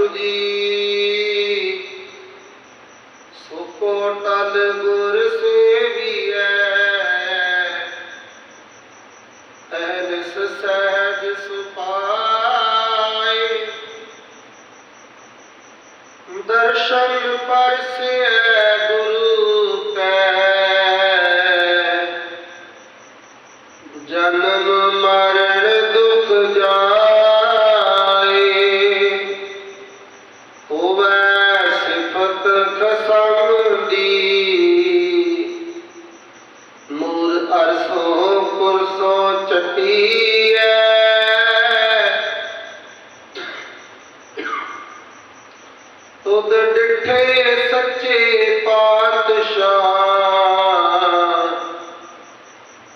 ਵਾਹਿਗੁਰੂ ਜੀ। ਸੋ ਕੋ ਟਲ ਗੁਰ ਸੇਵੀਐ ਐਨਿਸ ਸਹਿਜ ਸੁਪਾਏ। ਦਰਸ਼ਨ ਪਰਸੇ ਪੁਰਸੋਂ ਚਟੀਐ ਤੁਧ ਡਿਠੇ ਸੱਚੇ ਪਾਤਸ਼ਾਹ।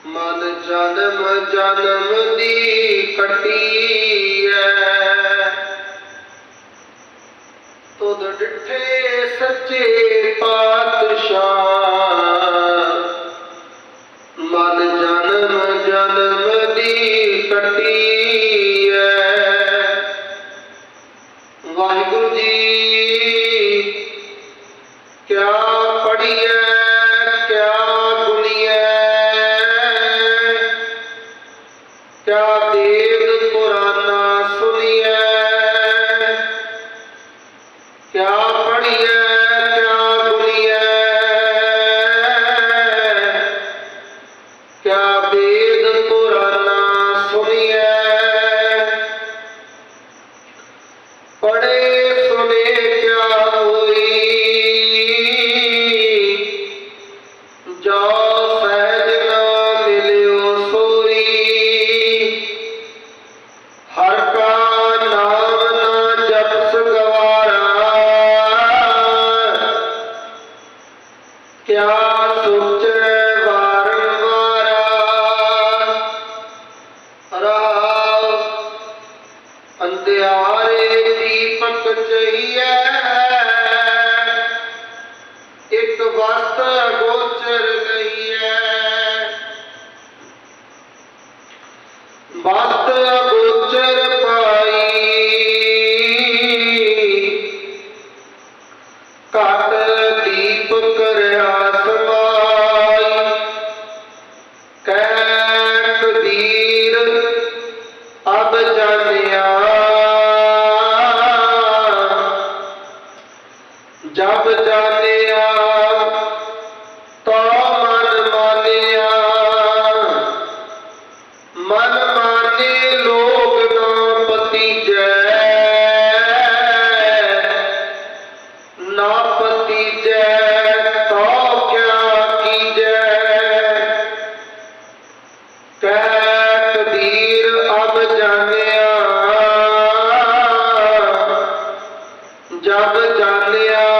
ਮਨ ਜਨਮ ਜਨਮ ਦੀ ਕੱਟੀ ਐ ਤੁਧ ਡਿਠੇ ਸੱਚੇ ਪਾਤਸ਼ਾਹ। ਮਨ ਇੱਕ ਵਸਤ ਗੋਚਰ ਗਈਐ ਵਸਤ ਗੋਚਰ ਪਾਈ ਘਟ ਦੀਪ ਕਰਿਆ ਸਮਾਈ। ਕਹਿ ਕਬੀਰ ਅਬ ਜਾਣਿਆ। ਜਬ ਜਾਣਿਆ ਮਨ ਮਾਨੇ ਲੋਕ ਨਾ ਪਤੀਜੈ। ਨਾ ਪਤੀਜੈ ਤੋ ਕਿਆ ਕੀਜੈ। ਕਹਿ ਕਬੀਰ ਅਬ ਜਾਣਿਆ, ਜਬ ਜਾਣਿਆ